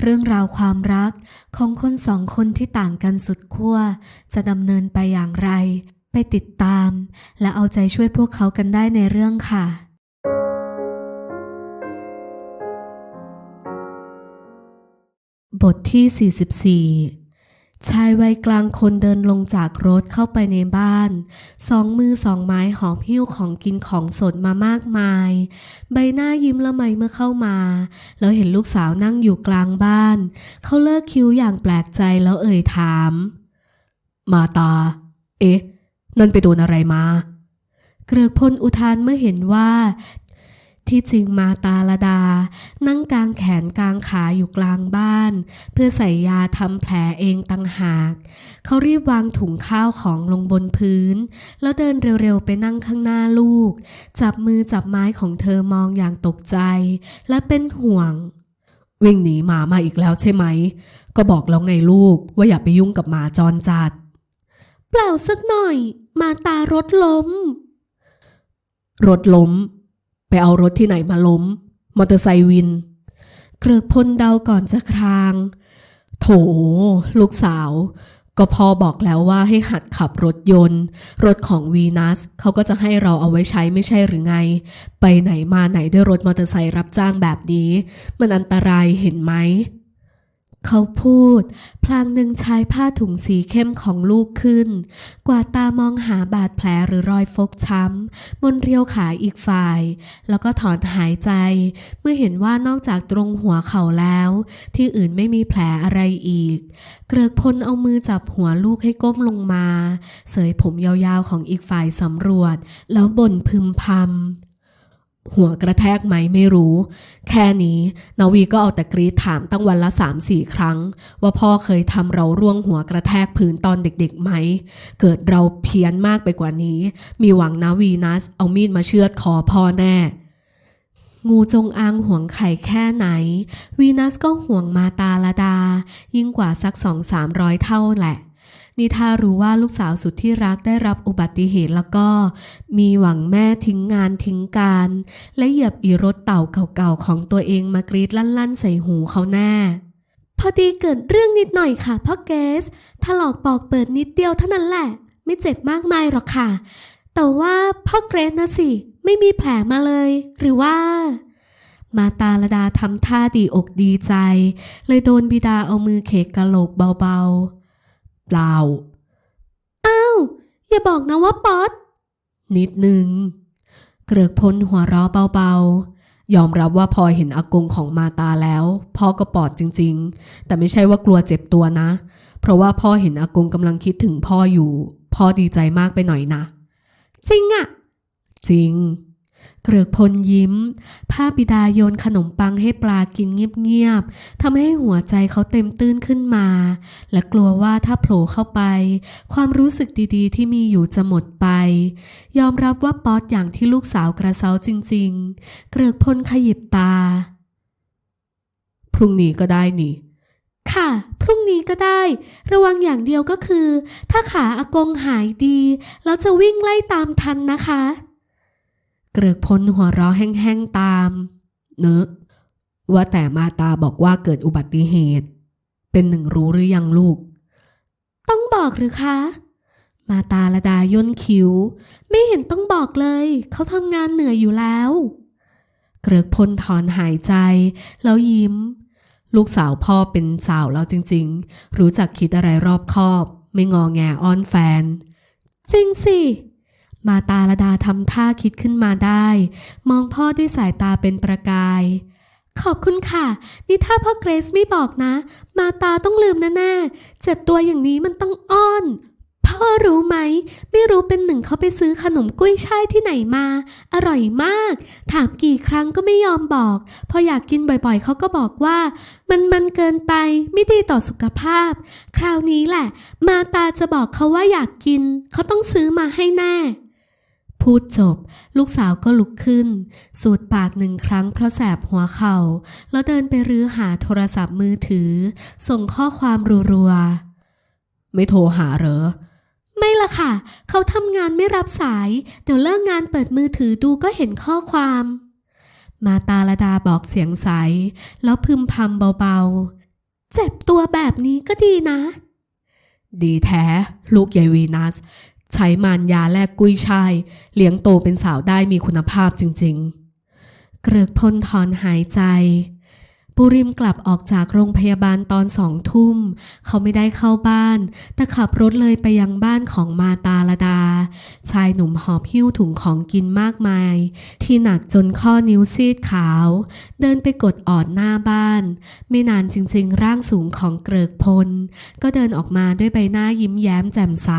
เรื่องราวความรักของคนสองคนที่ต่างกันสุดขั้วจะดำเนินไปอย่างไร ไปติดตาม และเอาใจช่วยพวกเขากันได้ในเรื่องค่ะ บทที่ 44 ชายวัยกลางคนเดินลงจากรถเข้าไปในบ้าน สองมือสองไม้หอบหิ้วของกินของสดมามากมาย ใบหน้ายิ้มละไมเมื่อเข้ามา แล้วเห็นลูกสาวนั่งอยู่กลางบ้าน เขาเลิกคิ้วอย่างแปลกใจแล้วเอ่ยถาม มาตา เอ๊ะ นั่นไปโดนอะไรมา เกลือกพลอุทานเมื่อเห็นว่า ที่จริงมาตาลดา นั่งกลางแขนกลางขาอยู่กลางบ้าน เพื่อใส่ยาทำแผลเองตั้งหาก เขารีบวางถุงข้าวของลงบนพื้น แล้วเดินเร็วๆไปนั่งข้างหน้าลูก จับมือจับไม้ของเธอมองอย่างตกใจ และเป็นห่วง วิ่งหนีหมามาอีกแล้วใช่ไหม ก็บอกแล้วไงลูกว่าอย่าไปยุ่งกับหมาจรจัด เปล่าสักหน่อย มาตารถล้ม รถล้ม ไปเอารถที่ไหนมาล้ม มอเตอร์ไซค์วิน เกลือกพลเดาก่อนจะคราง โถ ลูกสาว ก็พอบอกแล้วว่าให้หัดขับรถยนต์ รถของวีนัสเขาก็จะให้เราเอาไว้ใช้ไม่ใช่หรือไง ไปไหนมาไหนด้วยรถมอเตอร์ไซค์รับจ้างแบบนี้ มันอันตรายเห็นไหม เขาพูด พลางดึงชายผ้าถุงสีเข้มของลูกขึ้น กวาดตามองหาบาดแผลหรือรอยฟกช้ำบนเรียวขาอีกฝ่าย แล้วก็ถอนหายใจ เมื่อเห็นว่านอกจากตรงหัวเข่าแล้ว ที่อื่นไม่มีแผลอะไรอีก เกลือกพลเอามือจับหัวลูกให้ก้มลงมา เสยผมยาวๆของอีกฝ่ายสำรวจ แล้วบ่นพึมพำ หัวกระแทกไหมไม่รู้ แค่นี้นาวีก็เอาแต่กรีดถามตั้งวันละสามสี่ครั้ง ว่าพ่อเคยทำเราร่วงหัวกระแทกพื้นตอนเด็กๆไหม เกิดเราเพี้ยนมากไปกว่านี้ มีหวังนาวีนัสเอามีดมาเชือดคอพ่อแน่ งูจงอางห่วงไข่แค่ไหน วีนัสก็ห่วงมาตาลดา ยิ่งกว่าสักสองสามร้อยเท่าแหละ นี่ถ้ารู้ว่าลูกสาวสุดที่รักได้รับอุบัติเหตุแล้วก็ มีหวังแม่ทิ้งงานทิ้งการ และเหยียบอีรถเต่าเก่าๆของตัวเองมากรีดลั่นๆ ใส่หูเขาแน่พอดีเกิดเรื่องนิดหน่อยค่ะพ่อเกสถลอกปอกเปิดนิดเดียวเท่านั้นแหละ ไม่เจ็บมากมายหรอกค่ะ แต่ว่าพ่อเกรซนะสิ ไม่มีแผลมาเลย หรือว่า มาตาลดาทำท่าดีอกดีใจ เลยโดนบิดาเอามือเขกกะโหลกเบาๆ เปล่า อ้าว อย่าบอกนะว่าป๊อตนิดนึง เกลือกพลหัวเราะเบาๆ ยอมรับว่าพอเห็นอากงของมาตาแล้ว พ่อก็ปลอดจริง ๆ แต่ไม่ใช่ว่ากลัวเจ็บตัวนะ เพราะว่าพ่อเห็นอากงกำลังคิดถึงพ่ออยู่ พ่อดีใจมากไปหน่อยนะ จริงอะจริง เกลือกพลยิ้มภาพบิดาโยนขนมปังให้ปลากินเงียบๆทำให้หัวใจเขาเต็มตื้นขึ้นมา และกลัวว่าถ้าโผล่เข้าไป ความรู้สึกดีๆ ที่มีอยู่จะหมดไป ยอมรับว่าป๊อตอย่างที่ลูกสาวกระเซาจริง ๆ เกลือกพลขยิบตา พรุ่งนี้ก็ได้นี่ ค่ะ พรุ่งนี้ก็ได้ ระวังอย่างเดียวก็คือ ถ้าขาอากงหายดี แล้วจะวิ่งไล่ตามทันนะคะ เกลือกพลหัวเราะแห้งๆตาม เนอะ ว่าแต่มาตาบอกว่าเกิดอุบัติเหตุ เป็นหนึ่งรู้หรือยังลูก ต้องบอกหรือคะ มาตาละดาย่นคิ้ว ไม่เห็นต้องบอกเลย เขาทำงานเหนื่อยอยู่แล้ว เกลือกพลถอนหายใจ แล้วยิ้ม ลูกสาวพ่อเป็นสาวแล้วจริง ๆ รู้จักคิดอะไรรอบคอบ ไม่งอแงอ้อนแฟน จริงสิ มาตาละดาทำท่าคิดขึ้นมาได้ มองพ่อด้วยสายตาเป็นประกาย ขอบคุณค่ะ นี่ถ้าพ่อเกรซไม่บอกนะ มาตาต้องลืมแน่ๆเจ็บตัวอย่างนี้มันต้องอ้อนพ่อพ่อรู้ไหม ไม่รู้เป็นหนึ่งเขาไปซื้อขนมกุ้ยช่ายที่ไหนมา อร่อยมาก ถามกี่ครั้งก็ไม่ยอมบอก พออยากกินบ่อยๆ เขาก็บอกว่า มันมันเกินไปไม่ดีต่อสุขภาพ คราวนี้แหละ มาตาจะบอกเขาว่าอยากกิน เขาต้องซื้อมาให้แน่ พูดจบ ลูกสาวก็ลุกขึ้น สูดปากหนึ่งครั้งเพราะแสบหัวเข่า แล้วเดินไปรื้อหาโทรศัพท์มือถือ ส่งข้อความรัวๆ ไม่โทรหาเหรอ ไม่ละค่ะ เขาทำงานไม่รับสาย เดี๋ยวเลิกงานเปิดมือถือดูก็เห็นข้อความ มาตาลดาบอกเสียงใส แล้วพึมพำเบาๆ เจ็บตัวแบบนี้ก็ดีนะ ดีแท้ ลูกยายวีนัส ใช้มารยาแลกกุ้ยช่าย เลี้ยงโตเป็นสาวได้มีคุณภาพจริงๆ เกลือกพลถอนหายใจ ปุริมกลับออกจากโรงพยาบาลตอนสองทุ่ม เขาไม่ได้เข้าบ้าน แต่ขับรถเลยไปยังบ้านของมาตาลดา ชายหนุ่มหอบหิ้วถุงของกินมากมาย ที่หนักจนข้อนิ้วซีดขาว เดินไปกดออดหน้าบ้าน ไม่นานจริงๆ ร่างสูงของเกริกพล ก็เดินออกมาด้วยใบหน้ายิ้มแย้มแจ่มใส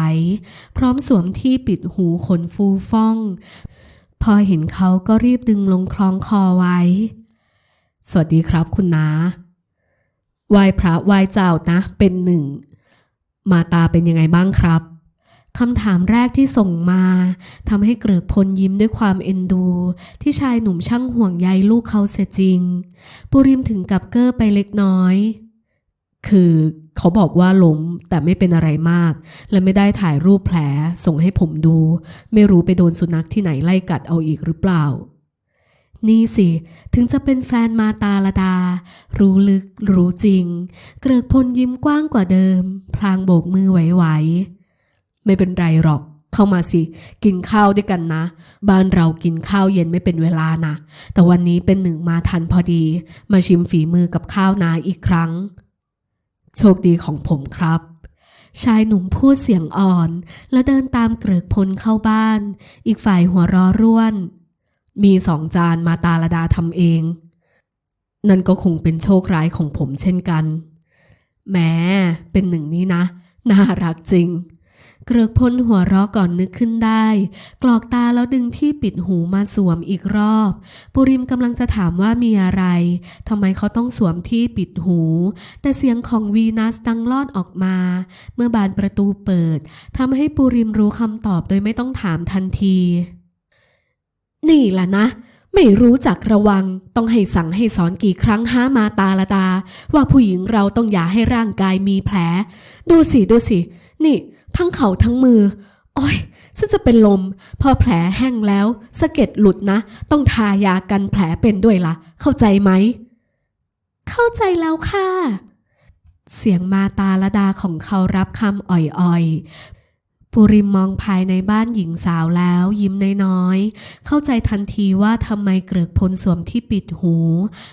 พร้อมสวมที่ปิดหูขนฟูฟ่อง พอเห็นเขาก็รีบดึงลงคล้องคอไว้ สวัสดีครับคุณนาไหว้พระไหว้เจ้านะ เป็นหนึ่ง มาตาเป็นยังไงบ้างครับคำถามแรกที่ส่งมาทำให้เกริกพลยิ้มด้วยความเอ็นดู ที่ชายหนุ่มช่างห่วงใยลูกเขาเสียจริง ปุริมถึงกับเก้อไปเล็กน้อย คือเขาบอกว่าล้มแต่ไม่เป็นอะไรมาก และไม่ได้ถ่ายรูปแผลส่งให้ผมดู ไม่รู้ไปโดนสุนัขที่ไหนไล่กัดเอาอีกหรือเปล่า นี่สิถึงจะเป็นแฟนมาตาลดา รู้ลึกรู้จริง เกริกพลยิ้มกว้างกว่าเดิม พลางโบกมือไหวๆ ไม่เป็นไรหรอก เข้ามาสิ กินข้าวด้วยกันนะ บ้านเรากินข้าวเย็นไม่เป็นเวลานะ แต่วันนี้เป็นหนึ่งมาทันพอดี มาชิมฝีมือกับข้าวนาอีกครั้ง โชคดีของผมครับชายหนุ่มพูดเสียงอ่อน และเดินตามเกริกพลเข้าบ้าน อีกฝ่ายหัวเรอร่วน มีสองจานมาตาลดาทำเอง นั่นก็คงเป็นโชคร้ายของผมเช่นกันแหม้เป็นหนึ่งนี้นะ น่ารักจริง เกลือกพลหัวเราะก่อนนึกขึ้นได้ กรอกตาแล้วดึงที่ปิดหูมาสวมอีกรอบ ปุริมกำลังจะถามว่ามีอะไรทำไมเขาต้องสวมที่ปิดหู แต่เสียงของวีนัสดังลอดออกมา เมื่อบานประตูเปิดทำให้ปุริมรู้คำตอบโดยไม่ต้องถามทันที นี่แหละนะ ไม่รู้จักระวัง ต้องให้สั่งให้สอนกี่ครั้งห้ามาตาละตา ว่าผู้หญิงเราต้องอย่าให้ร่างกายมีแผล ดูสิดูสิ นี่ ทั้งเข่าทั้งมือ โอ้ยฉันจะเป็นลม พอแผลแห้งแล้วสะเก็ดหลุดนะ ต้องทายากันแผลเป็นด้วยละ่ะ เข้าใจไหม เข้าใจแล้วค่ะเสียงมาตาละดาของเขารับคำอ่อย ๆปุริมมองภายในบ้านหญิงสาวแล้ว ยิ้มน้อยๆ เข้าใจทันทีว่าทำไมเกลือกพลสวมที่ปิดหู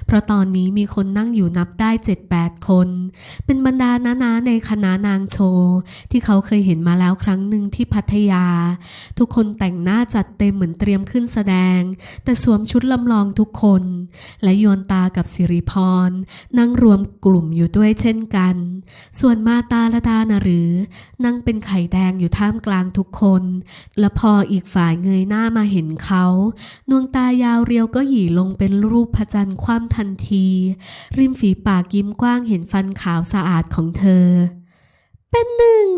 เพราะตอนนี้มีคนนั่งอยู่นับได้7-8คน เป็นบรรดานาๆในคณะนางโชว์ที่เขาเคยเห็นมาแล้วครั้งหนึ่งที่พัทยา ทุกคนแต่งหน้าจัดเต็มเหมือนเตรียมขึ้นแสดง แต่สวมชุดลำลองทุกคน และยวนตากับสิริพร นั่งรวมกลุ่มอยู่ด้วยเช่นกัน ส่วนมาตาละดานะหรือ นั่งเป็นไข่แดงอยู่ท่ามกลางทุกคน และพออีกฝ่ายเงยหน้ามาเห็นเขาดวงตายาวเรียวก็หยีลงเป็นรูปพระจันทร์คว่ำทันที ริมฝีปากยิ้มกว้างเห็นฟันขาวสะอาดของเธอ เป็นหนึ่ง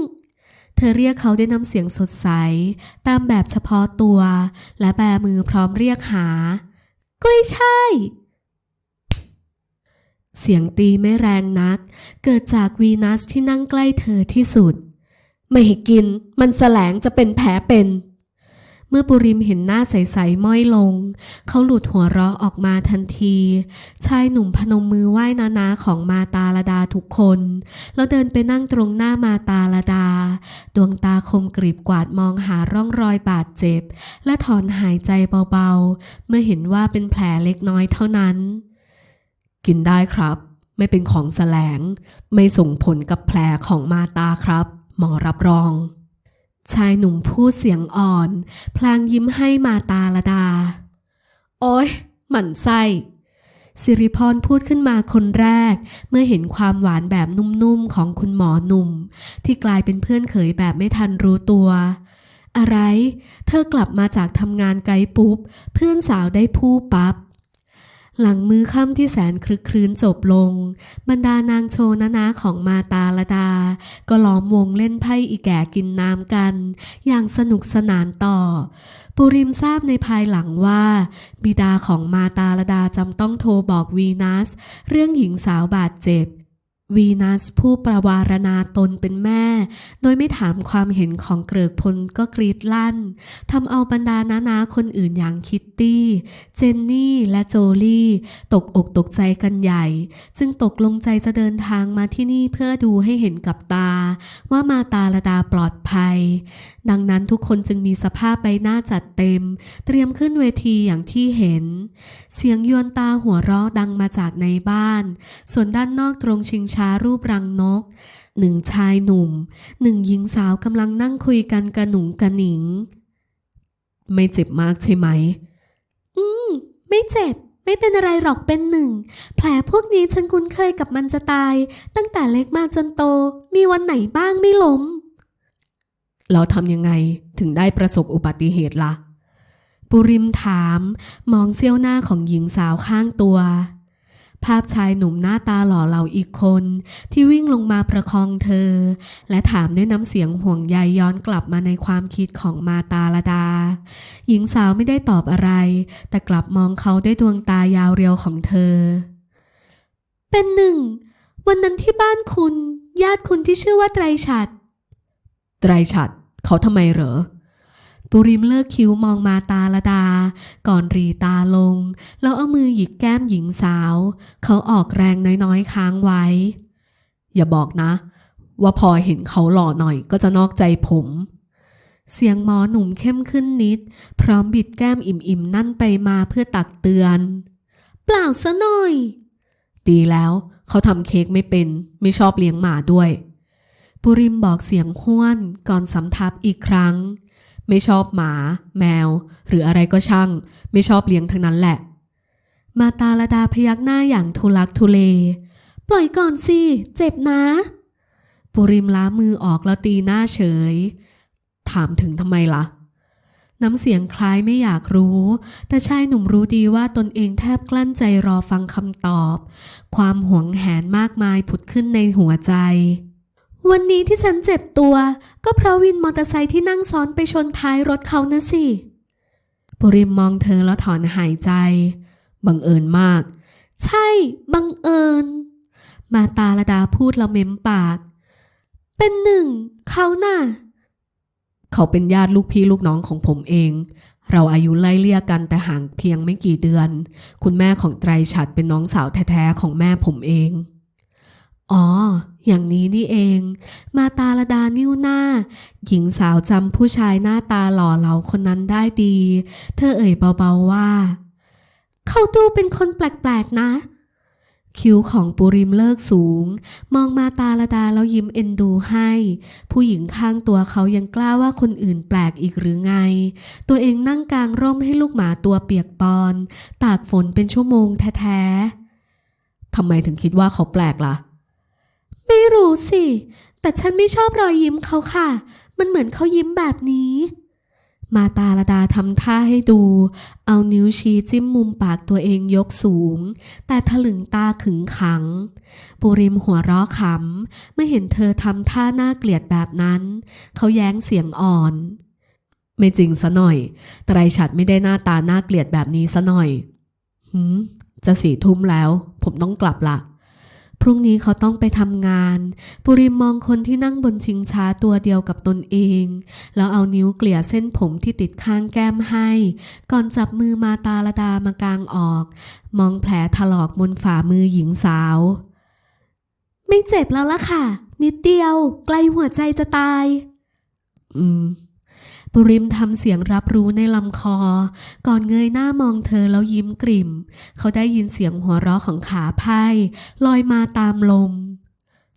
เธอเรียกเขาด้วยน้ำเสียงสดใส ตามแบบเฉพาะตัว และแบมือพร้อมเรียกหา กุ้ยช่ายเสียงตีไม่แรงนัก เกิดจากวีนัสที่นั่งใกล้เธอที่สุด ไม่ให้กิน มันแสลงจะเป็นแผลเป็น เมื่อปุริมเห็นหน้าใสๆม้อยลง เขาหลุดหัวเราะออกมาทันที ชายหนุ่มพนมมือไหว้นานาของมาตาลดาทุกคน แล้วเดินไปนั่งตรงหน้ามาตาลดา ดวงตาคมกรีบกวาดมองหาร่องรอยบาดเจ็บ และถอนหายใจเบาๆ เมื่อเห็นว่าเป็นแผลเล็กน้อยเท่านั้น กินได้ครับ ไม่เป็นของแสลง ไม่ส่งผลกับแผลของมาตาครับ หมอรับรอง ชายหนุ่มพูดเสียงอ่อน พลางยิ้มให้มาตาละดา โอ้ยหมั่นไส้สิริพรพูดขึ้นมาคนแรก เมื่อเห็นความหวานแบบนุ่มๆของคุณหมอหนุ่ม ที่กลายเป็นเพื่อนเขยแบบไม่ทันรู้ตัว อะไร เธอกลับมาจากทำงานไกลปุ๊บ เพื่อนสาวได้พูดปับ๊บ หลังมือค่ำที่แสนคลึกครื้นจบลง บรรดานางโชนานาของมาตาละดา ก็ล้อมวงเล่นไพ่อีแก่กินน้ำกัน อย่างสนุกสนานต่อ ปุริมทราบในภายหลังว่า บิดาของมาตาลดาจำต้องโทรบอกวีนัส เรื่องหญิงสาวบาดเจ็บ วีนัสผู้ประวารณาตนเป็นแม่ โดยไม่ถามความเห็นของเกริกพลก็กรีดลั่นทำเอาบรรดานานาคนอื่นอย่างคิตตี้ เจนนี่และโจลี่ ตกอกตกใจกันใหญ่ จึงตกลงใจจะเดินทางมาที่นี่เพื่อดูให้เห็นกับตา ว่ามาตาลดาปลอดภัย ดังนั้นทุกคนจึงมีสภาพใบหน้าจัดเต็ม เตรียมขึ้นเวทีอย่างที่เห็น เสียงยวนตาหัวเราะดังมาจากในบ้าน ส่วนด้านนอกตรงชิงช้ารูปรังนก หนึ่งชายหนุ่ม หนึ่งหญิงสาวกำลังนั่งคุยกันกระหนุงกระหนิง ไม่เจ็บมากใช่ไหม อืม ไม่เจ็บ ไม่เป็นอะไรหรอกเป็นหนึ่ง แผลพวกนี้ฉันคุ้นเคยกับมันจะตาย ตั้งแต่เล็กมาจนโต มีวันไหนบ้างไม่ล้ม เราทำยังไงถึงได้ประสบอุบัติเหตุละ่ะ ปุริมถาม มองเสี้ยวหน้าของหญิงสาวข้างตัว ภาพชายหนุ่มหน้าตาหล่อเหลาอีกคน ที่วิ่งลงมาประคองเธอ และถามด้วยน้ำเสียงห่วงใยย้อนกลับมาในความคิดของมาตาลดา หญิงสาวไม่ได้ตอบอะไร แต่กลับมองเขาด้วยดวงตายาวเรียวของเธอ เป็นหนึ่ง วันนั้นที่บ้านคุณ ญาติคุณที่ชื่อว่าไตรฉัดไตรฉัดเขาทำไมเหรอ ปุริมเลิกคิ้วมองมาตาละดา ก่อนรีตาลง แล้วเอามือหยิกแก้มหญิงสาว เขาออกแรงน้อยๆค้างไว้ อย่าบอกนะ ว่าพอเห็นเขาหล่อหน่อยก็จะนอกใจผม เสียงหมอหนุ่มเข้มขึ้นนิด พร้อมบิดแก้มอิ่มๆ นั่นไปมาเพื่อตักเตือน เปล่าซะหน่อย ดีแล้ว เขาทำเค้กไม่เป็นไม่ชอบเลี้ยงหมาด้วย ปุริมบอกเสียงห้วนก่อนสำทับอีกครั้ง ไม่ชอบหมา แมว หรืออะไรก็ช่าง ไม่ชอบเลี้ยงทั้งนั้นแหละ มาตาลดาพยักหน้าอย่างทุลักทุเล ปล่อยก่อนสิ เจ็บนะ ปุริมล้ามือออกแล้วตีหน้าเฉย ถามถึงทำไมล่ะ น้ำเสียงคล้ายไม่อยากรู้ แต่ชายหนุ่มรู้ดีว่าตนเองแทบกลั้นใจรอฟังคำตอบ ความหวงแหนมากมายผุดขึ้นในหัวใจ วันนี้ที่ฉันเจ็บตัว ก็เพราะวินมอเตอร์ไซค์ที่นั่งซ้อนไปชนท้ายรถเขานะสิปุริมมองเธอแล้วถอนหายใจ บังเอิญมาก ใช่ บังเอิญ มาตาลดาพูดแล้วเม้มปาก เป็นหนึ่ง เขาน่ะ เขาเป็นญาติลูกพี่ลูกน้องของผมเอง เราอายุไล่เลี่ยกันแต่ห่างเพียงไม่กี่เดือน คุณแม่ของไตรฉัดเป็นน้องสาวแท้ๆของแม่ผมเอง อ๋อ อย่างนี้นี่เอง มาตาลดานิ้วหน้า หญิงสาวจำผู้ชายหน้าตาหล่อเหลาคนนั้นได้ดี เธอเอ่ยเบาๆว่า เขาดูเป็นคนแปลกๆนะ คิ้วของปุริมเลิกสูง มองมาตาลดาแล้วยิ้มเอ็นดูให้ ผู้หญิงข้างตัวเขายังกล้าว่าคนอื่นแปลกอีกหรือไง ตัวเองนั่งกลางร่มให้ลูกหมาตัวเปียกปอน ตากฝนเป็นชั่วโมงแท้ๆทำไมถึงคิดว่าเขาแปลกล่ะ ไม่รู้สิ แต่ฉันไม่ชอบรอยยิ้มเขาค่ะ มันเหมือนเขายิ้มแบบนี้ มาตาลดาทำท่าให้ดู เอานิ้วชี้จิ้มมุมปากตัวเองยกสูง แต่ถลึงตาขึงขัง ปุริมหัวเราะขำเมื่อเห็นเธอทำท่าน่าเกลียดแบบนั้น เขาแย้งเสียงอ่อน ไม่จริงซะหน่อย ไตรฉัดไม่ได้หน้าตาน่าเกลียดแบบนี้ซะหน่อยหืมจะสี่ทุ่มแล้ว ผมต้องกลับละ พรุ่งนี้เขาต้องไปทำงาน ปุริมมองคนที่นั่งบนชิงช้าตัวเดียวกับตนเอง แล้วเอานิ้วเกลี่ยเส้นผมที่ติดข้างแก้มให้ ก่อนจับมือมาตาลดามากางออก มองแผลถลอกบนฝ่ามือหญิงสาว ไม่เจ็บแล้วล่ะค่ะ นิดเดียวใกล้หัวใจจะตาย อืม ปุริมทำเสียงรับรู้ในลำคอ ก่อนเงยหน้ามองเธอแล้วยิ้มกริ่ม เขาได้ยินเสียงหัวเราะของขาไพ่ลอยมาตามลม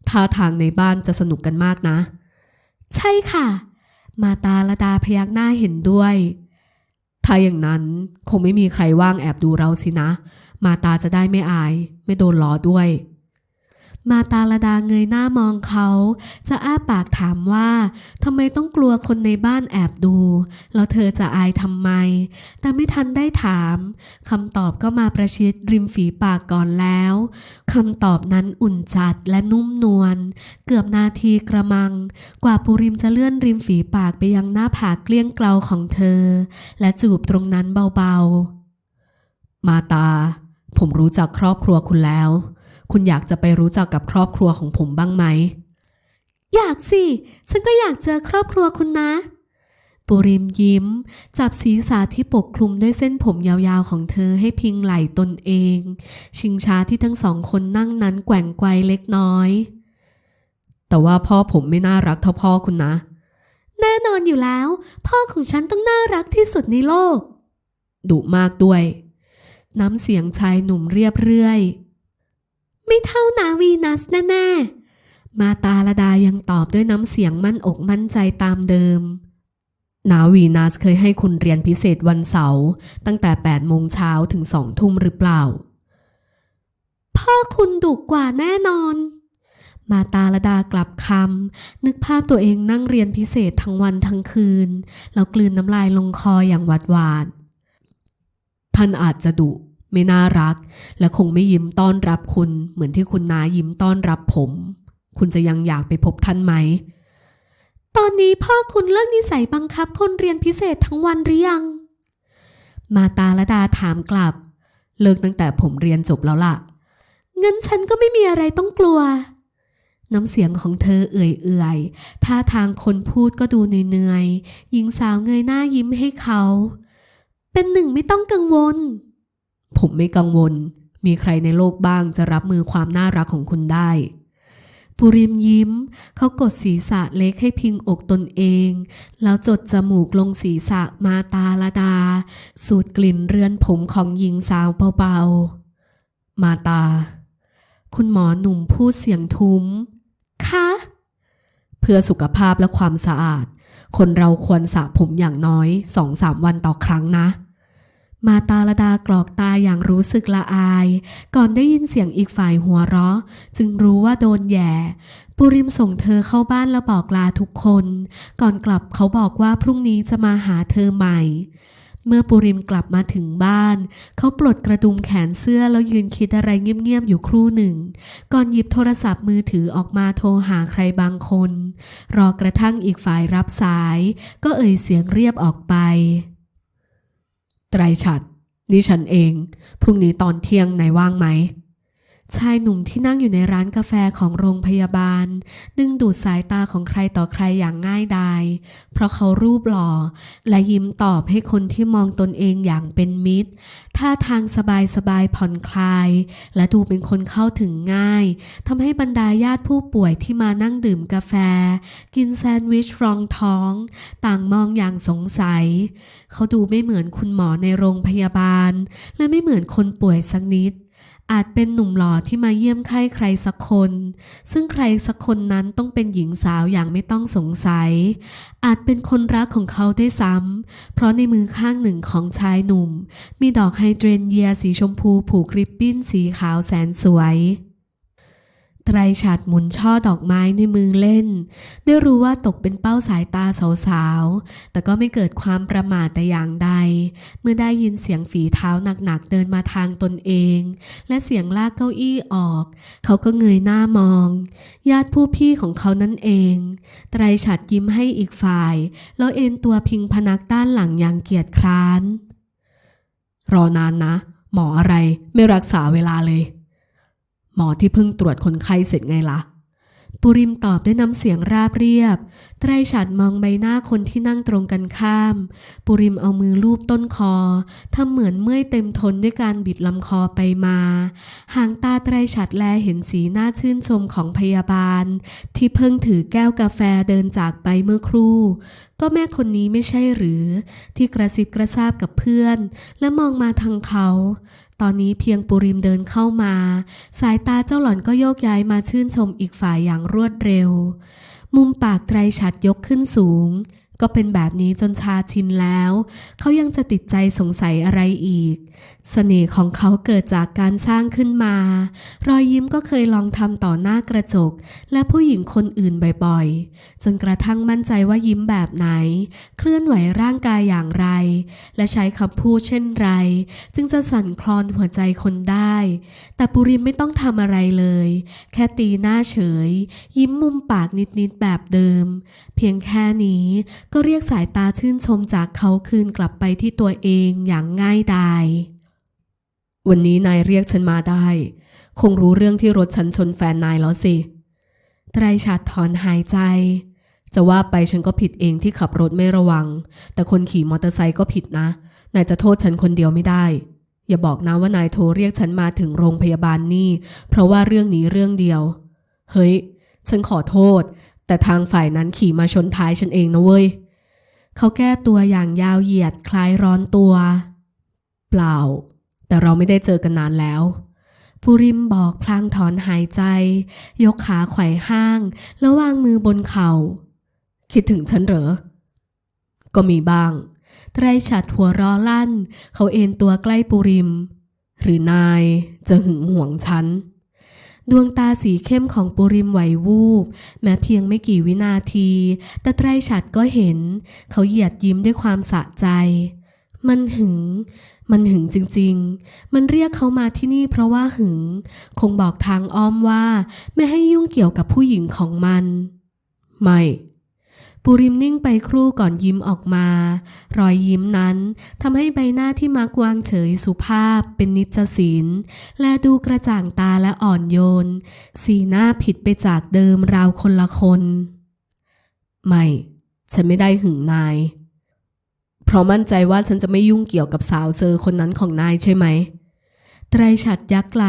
ท่าทางในบ้านจะสนุกกันมากนะ ใช่ค่ะ มาตาละดาพยักหน้าเห็นด้วย ถ้าอย่างนั้นคงไม่มีใครว่างแอบดูเราสินะ มาตาจะได้ไม่อาย ไม่โดนล้อด้วย มาตาละดาเงยหน้ามองเขา จะอ้าปากถามว่าทำไมต้องกลัวคนในบ้านแอบดู แล้วเธอจะอายทำไม แต่ไม่ทันได้ถามคำตอบก็มาประชิดริมฝีปากก่อนแล้วคำตอบนั้นอุ่นจัดและนุ่มนวลเกือบนาทีกระมัง กว่าปุริมจะเลื่อนริมฝีปากไปยังหน้าผากเกลี้ยงเกลาของเธอ และจูบตรงนั้นเบาๆ มาตา ผมรู้จักครอบครัวคุณแล้ว คุณอยากจะไปรู้จักกับครอบครัวของผมบ้างไหม อยากสิ ฉันก็อยากเจอครอบครัวคุณนะ ปุริมยิ้ม จับศีรษะที่ปกคลุมด้วยเส้นผมยาวๆของเธอให้พิงไหล่ตนเอง ชิงช้าที่ทั้งสองคนนั่งนั้นแกว่งไกวเล็กน้อย แต่ว่าพ่อผมไม่น่ารักเท่าพ่อคุณนะ แน่นอนอยู่แล้ว พ่อของฉันต้องน่ารักที่สุดในโลกดุมากด้วย น้ำเสียงชายหนุ่มเรียบเรื่อย ไม่เท่านาวีนัสแน่ๆ มาตาลดายังตอบด้วยน้ำเสียงมั่นอกมั่นใจตามเดิม นาวีนัสเคยให้คุณเรียนพิเศษวันเสาร์ตั้งแต่8โมงเช้าถึง2ทุ่มหรือเปล่า พ่อคุณดุกว่าแน่นอน มาตาลดากลับคำนึกภาพตัวเองนั่งเรียนพิเศษทั้งวันทั้งคืน แล้วกลืนน้ำลายลงคออย่างหวาดหวาดท่านอาจจะดุ ไม่น่ารัก และคงไม่ยิ้มต้อนรับคุณ เหมือนที่คุณนายิ้มต้อนรับผม คุณจะยังอยากไปพบท่านไหม ตอนนี้พ่อคุณเลิกนิสัยบังคับ คนเรียนพิเศษทั้งวันหรือยัง มาตาละดาถามกลับ เลิกตั้งแต่ผมเรียนจบแล้วล่ะงั้นฉันก็ไม่มีอะไรต้องกลัว น้ำเสียงของเธอเอื่อยๆ ท่าทางคนพูดก็ดูเหนื่อยๆ หญิงสาวเงยหน้ายิ้มให้เขา เป็นหนึ่งไม่ต้องกังวล ผมไม่กังวล มีใครในโลกบ้างจะรับมือความน่ารักของคุณได้ปุริมยิ้ม เขากดศีรษะเล็กให้พิงอกตนเอง แล้วจดจมูกลงศีรษะมาตาละดา สูดกลิ่นเรือนผมของหญิงสาวเบาๆ มาตา คุณหมอหนุ่มพูดเสียงทุ้ม คะ เพื่อสุขภาพและความสะอาด คนเราควรสระผมอย่างน้อยสองสามวันต่อครั้งนะ มาตาลดากรอกตาอย่างรู้สึกละอาย ก่อนได้ยินเสียงอีกฝ่ายหัวเราะ จึงรู้ว่าโดนแย่ ปุริมส่งเธอเข้าบ้านแล้วบอกลาทุกคน ก่อนกลับเขาบอกว่าพรุ่งนี้จะมาหาเธอใหม่ เมื่อปุริมกลับมาถึงบ้าน เขาปลดกระดุมแขนเสื้อแล้วยืนคิดอะไรเงียบๆอยู่ครู่หนึ่ง ก่อนหยิบโทรศัพท์มือถือออกมาโทรหาใครบางคน รอกระทั่งอีกฝ่ายรับสาย ก็เอ่ยเสียงเรียบออกไป ไตรฉัดนี่ฉันเอง พรุ่งนี้ตอนเที่ยงนายว่างไหม ชายหนุ่มที่นั่งอยู่ในร้านกาแฟของโรงพยาบาล ดึงดูดสายตาของใครต่อใครอย่างง่ายดาย เพราะเขารูปหล่อ และยิ้มตอบให้คนที่มองตนเองอย่างเป็นมิตร ท่าทางสบายสบายๆผ่อนคลาย และดูเป็นคนเข้าถึงง่ายทำให้บรรดาญาติผู้ป่วยที่มานั่งดื่มกาแฟ กินแซนด์วิชรองท้อง ต่างมองอย่างสงสัย เขาดูไม่เหมือนคุณหมอในโรงพยาบาล และไม่เหมือนคนป่วยสักนิด อาจเป็นหนุ่มหล่อที่มาเยี่ยมไข้ใครสักคน ซึ่งใครสักคนนั้นต้องเป็นหญิงสาวอย่างไม่ต้องสงสัย อาจเป็นคนรักของเขาได้ซ้ำ เพราะในมือข้างหนึ่งของชายหนุ่ม มีดอกไฮเดรนเยียสีชมพูผูกริบบิ้นสีขาวแสนสวย ไตรฉัดหมุนช่อดอกไม้ในมือเล่น ได้รู้ว่าตกเป็นเป้าสายตาสาวๆ แต่ก็ไม่เกิดความประมาทแต่อย่างใด เมื่อได้ยินเสียงฝีเท้าหนักๆ เดินมาทางตนเอง และเสียงลากเก้าอี้ออก เขาก็เงยหน้ามอง ญาติผู้พี่ของเขานั่นเอง ไตรฉัดยิ้มให้อีกฝ่าย แล้วเอนตัวพิงพนักด้านหลังอย่างเกียจคร้าน รอนานนะ หมออะไรไม่รักษาเวลาเลย หมอที่เพิ่งตรวจคนไข้เสร็จไงล่ะ ปุริมตอบด้วยน้ำเสียงราบเรียบ ไตรฉัดมองใบหน้าคนที่นั่งตรงกันข้าม ปุริมเอามือลูบต้นคอ ทำเหมือนเมื่อยเต็มทนด้วยการบิดลำคอไปมา หางตาไตรฉัดแลเห็นสีหน้าชื่นชมของพยาบาล ที่เพิ่งถือแก้วกาแฟเดินจากไปเมื่อครู่ ก็แม่คนนี้ไม่ใช่หรือ ที่กระซิบกระซาบกับเพื่อน และมองมาทางเขา ตอนนี้เพียงปุริมเดินเข้ามา สายตาเจ้าหล่อนก็โยกย้ายมาชื่นชมอีกฝ่ายอย่างรวดเร็ว มุมปากไตรฉัดยกขึ้นสูง ก็เป็นแบบนี้จนชาชินแล้ว เขายังจะติดใจสงสัยอะไรอีกเสน่ห์ของเขาเกิดจากการสร้างขึ้นมา รอยยิ้มก็เคยลองทำต่อหน้ากระจก และผู้หญิงคนอื่นบ่อยๆ จนกระทั่งมั่นใจว่ายิ้มแบบไหน เคลื่อนไหวร่างกายอย่างไร และใช้คำพูดเช่นไร จึงจะสั่นคลอนหัวใจคนได้ แต่ปุริมไม่ต้องทำอะไรเลย แค่ตีหน้าเฉย ยิ้มมุมปากนิดๆแบบเดิม เพียงแค่นี้ก็เรียกสายตาชื่นชมจากเขาคืนกลับไปที่ตัวเองอย่างง่ายดายวันนี้นายเรียกฉันมาได้ คงรู้เรื่องที่รถฉันชนแฟนนายแล้วสิไตรชัดถอนหายใจ จะว่าไปฉันก็ผิดเองที่ขับรถไม่ระวัง แต่คนขี่มอเตอร์ไซค์ก็ผิดนะ นายจะโทษฉันคนเดียวไม่ได้ อย่าบอกนะว่านายโทรเรียกฉันมาถึงโรงพยาบาลนี่ เพราะว่าเรื่องนี้เรื่องเดียว เฮ้ย ฉันขอโทษ แต่ทางฝ่ายนั้นขี่มาชนท้ายฉันเองนะเว้ย เขาแก้ตัวอย่างยาวเหยียดคล้ายร้อนตัว เปล่า แต่เราไม่ได้เจอกันนานแล้วปุริมบอกพลางถอนหายใจ ยกขาไขว่ห้าง แล้ววางมือบนเขา่า คิดถึงฉันเหรอ ก็มีบ้าง ไตรฉัดหัวร้อลั่น เขาเอนตัวใกล้ปุริม หรือนายจะหึงหวงฉัน ดวงตาสีเข้มของปุริมไหววูบ แม้เพียงไม่กี่วินาที แต่ไตรฉัดก็เห็น เขาเหยียดยิ้มด้วยความสะใจ มันหึง มันหึงจริงๆ มันเรียกเขามาที่นี่เพราะว่าหึง คงบอกทางอ้อมว่า ไม่ให้ยุ่งเกี่ยวกับผู้หญิงของมัน ไม่ ปุริมนิ่งไปครู่ก่อนยิ้มออกมา รอยยิ้มนั้นทำให้ใบหน้าที่มักวางเฉยสุภาพเป็นนิจศิลและดูกระจ่างตาและอ่อนโยน สีหน้าผิดไปจากเดิมราวคนละคน ไม่ ฉันไม่ได้หึงนาย เพราะมั่นใจว่าฉันจะไม่ยุ่งเกี่ยวกับสาวเซอร์คนนั้นของนายใช่ไหมไตรฉัดยักไหล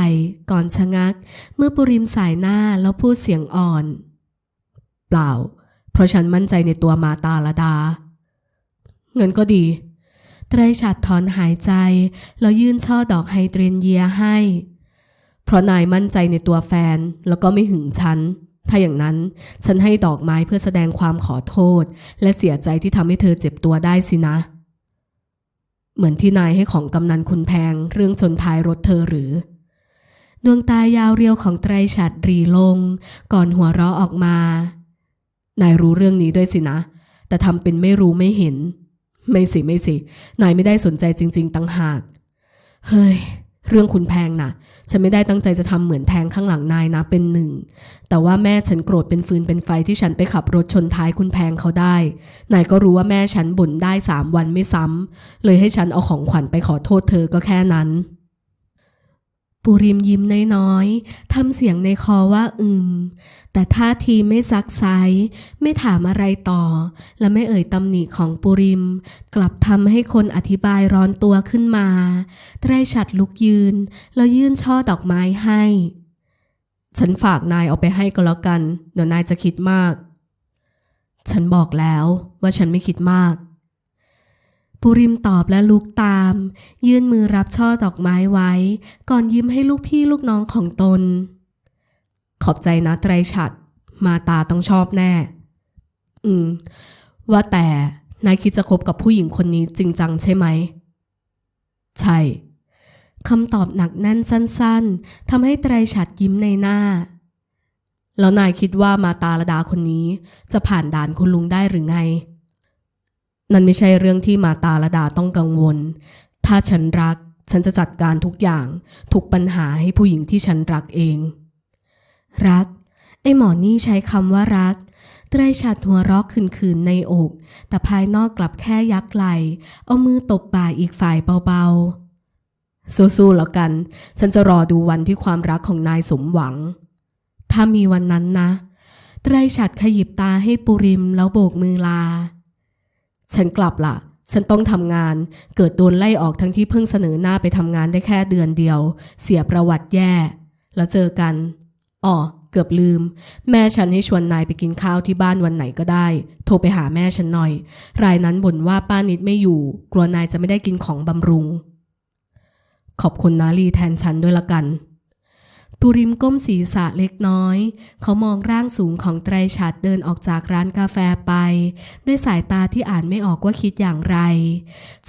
ก่อนชะงัก เมื่อปุริมสายหน้าแล้วพูดเสียงอ่อน เปล่า ราะฉันมั่นใจในตัวมาตาลดา เงินก็ดี ไตรฉัดถอนหายใจ แล้วยื่นช่อดอกไฮเดรนเยียให้ เพราะนายมั่นใจในตัวแฟนแล้วก็ไม่หึงฉัน ถ้าอย่างนั้นฉันให้ดอกไม้เพื่อแสดงความขอโทษ และเสียใจที่ทำให้เธอเจ็บตัวได้สินะ เหมือนที่นายให้ของกำนันคุณแพง เรื่องชนท้ายรถเธอหรือดวงตายาวเรียวของไตรฉัดรีลง ก่อนหัวเราะออกมา นายรู้เรื่องนี้ด้วยสินะ แต่ทำเป็นไม่รู้ไม่เห็น ไม่สิไม่สิ นายไม่ได้สนใจจริง ๆ ตั้งหาก เฮ้ย เรื่องคุณแพงนะฉันไม่ได้ตั้งใจจะทำเหมือนแทงข้างหลังนายนะเป็นหนึ่ง แต่ว่าแม่ฉันโกรธเป็นฟืนเป็นไฟที่ฉันไปขับรถชนท้ายคุณแพงเขาได้ นายก็รู้ว่าแม่ฉันบ่นได้สามวันไม่ซ้ำเลยให้ฉันเอาของขวัญไปขอโทษเธอก็แค่นั้น ปูริมยิ้มน้อยๆทำเสียงในคอว่าอืม แต่ท่าทีไม่ซักไซไม่ถามอะไรต่อ และไม่เอ่ยตำหนิของปูริม กลับทำให้คนอธิบายร้อนตัวขึ้นมาไตรฉัดลุกยืน แล้วยื่นช่อดอกไม้ให้ ฉันฝากนายเอาไปให้ก็แล้วกัน เดี๋ยวนายจะคิดมาก ฉันบอกแล้วว่าฉันไม่คิดมาก ปุริมตอบและลุกตาม ยื่นมือรับช่อดอกไม้ไว้ ก่อนยิ้มให้ลูกพี่ลูกน้องของตน ขอบใจนะไตรฉัด มาตาต้องชอบแน่ อืม ว่าแต่นายคิดจะคบกับผู้หญิงคนนี้จริงจังใช่ไหม ใช่คำตอบหนักแน่นสั้นๆทำให้ไตรฉัดยิ้มในหน้า แล้วนายคิดว่ามาตาลดาคนนี้จะผ่านด่านคุณลุงได้หรือไง นั่นไม่ใช่เรื่องที่มาตาลดาต้องกังวล ถ้าฉันรัก ฉันจะจัดการทุกอย่าง ทุกปัญหาให้ผู้หญิงที่ฉันรักเอง รัก ไอ้หมอนี่ใช้คำว่ารักไตรฉัดหัวรอกขืนๆในอก แต่ภายนอกกลับแค่ยักไหล เอามือตบบ่าอีกฝ่ายเบาๆ สู้ๆแล้วกัน ฉันจะรอดูวันที่ความรักของนายสมหวัง ถ้ามีวันนั้นนะ ไตรฉัดขยิบตาให้ปุริมแล้วโบกมือลา ฉันกลับละฉันต้องทำงาน เกิดโดนไล่ออกทั้งที่เพิ่งเสนอหน้าไปทำงานได้แค่เดือนเดียว เสียประวัติแย่ แล้วเจอกันอ๋อเกือบลืม แม่ฉันให้ชวนนายไปกินข้าวที่บ้านวันไหนก็ได้ โทรไปหาแม่ฉันหน่อย รายนั้นบ่นว่าป้านิดไม่อยู่ กลัวนายจะไม่ได้กินของบำรุง ขอบคุณนาลีแทนฉันด้วยละกัน ปุริมก้มศีรษะเล็กน้อย เขามองร่างสูงของไตรฉัดเดินออกจากร้านกาแฟไป ด้วยสายตาที่อ่านไม่ออกว่าคิดอย่างไร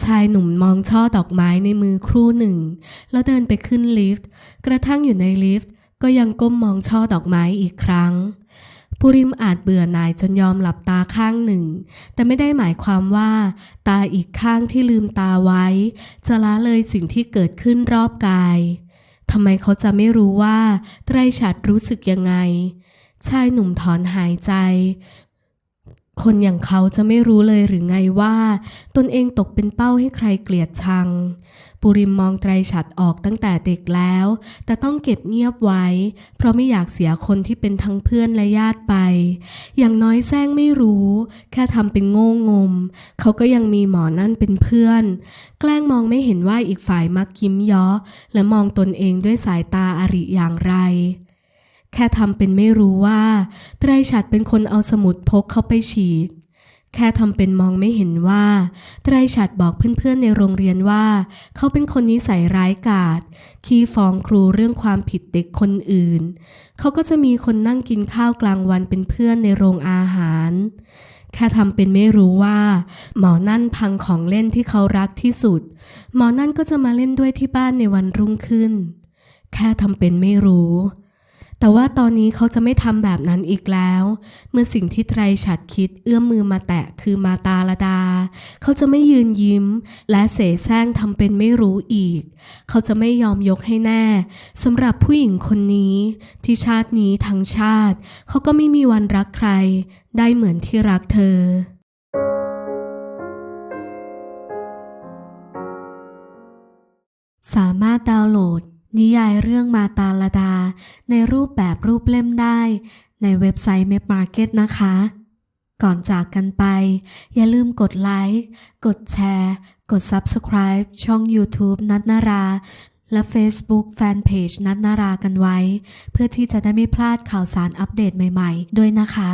ชายหนุ่มมองช่อดอกไม้ในมือครู่หนึ่ง แล้วเดินไปขึ้นลิฟต์ กระทั่งอยู่ในลิฟต์ ก็ยังก้มมองช่อดอกไม้อีกครั้งปุริมอาจเบื่อหน่ายจนยอมหลับตาข้างหนึ่ง แต่ไม่ได้หมายความว่า ตาอีกข้างที่ลืมตาไว้ จะละเลยสิ่งที่เกิดขึ้นรอบกาย ทำไมเขาจะไม่รู้ว่าไตรฉัดรู้สึกยังไง ชายหนุ่มถอนหายใจ คนอย่างเขาจะไม่รู้เลยหรือไงว่า ตนเองตกเป็นเป้าให้ใครเกลียดชัง ปุริมมองไตรฉัดออกตั้งแต่เด็กแล้ว แต่ต้องเก็บเงียบไว้ เพราะไม่อยากเสียคนที่เป็นทั้งเพื่อนและญาติไป อย่างน้อยแซงไม่รู้ แค่ทำเป็นโง่งม เขาก็ยังมีหมอนั่นเป็นเพื่อน แกล้งมองไม่เห็นว่าอีกฝ่ายมักยิ้มย้อ และมองตนเองด้วยสายตาอาริอย่างไรแค่ทำเป็นไม่รู้ว่าไตรฉัดเป็นคนเอาสมุดพกเข้าไปฉีด แค่ทำเป็นมองไม่เห็นว่า ไตรฉัดบอกเพื่อนๆในโรงเรียนว่า เขาเป็นคนนิสัยร้ายกาจขี้ฟ้องครูเรื่องความผิดเด็กคนอื่น เขาก็จะมีคนนั่งกินข้าวกลางวันเป็นเพื่อนในโรงอาหาร แค่ทำเป็นไม่รู้ว่า หมอนั่นพังของเล่นที่เขารักที่สุด หมอนั่นก็จะมาเล่นด้วยที่บ้านในวันรุ่งขึ้น แค่ทำเป็นไม่รู้ แต่ว่าตอนนี้เขาจะไม่ทำแบบนั้นอีกแล้ว เมื่อสิ่งที่ไตรฉัดคิดเอื้อมมือมาแตะคือมาตาลดา เขาจะไม่ยืนยิ้ม และเสแสร้งทำเป็นไม่รู้อีก เขาจะไม่ยอมยกให้แน่สำหรับผู้หญิงคนนี้ ที่ชาตินี้ทั้งชาติ เขาก็ไม่มีวันรักใคร ได้เหมือนที่รักเธอสามารถดาวน์โหลด นิยายเรื่องมาตาลดา ในรูปแบบรูปเล่มได้ ในเว็บไซต์ m a p Market นะคะ ก่อนจากกันไป อย่าลืมกดไลค์ กดแชร์ กด Subscribe ช่อง YouTube นัทนารา และ Facebook Fanpage นัทนารากันไว้ เพื่อที่จะได้ไม่พลาดข่าวสารอัปเดตใหม่ ๆ ด้วยนะคะ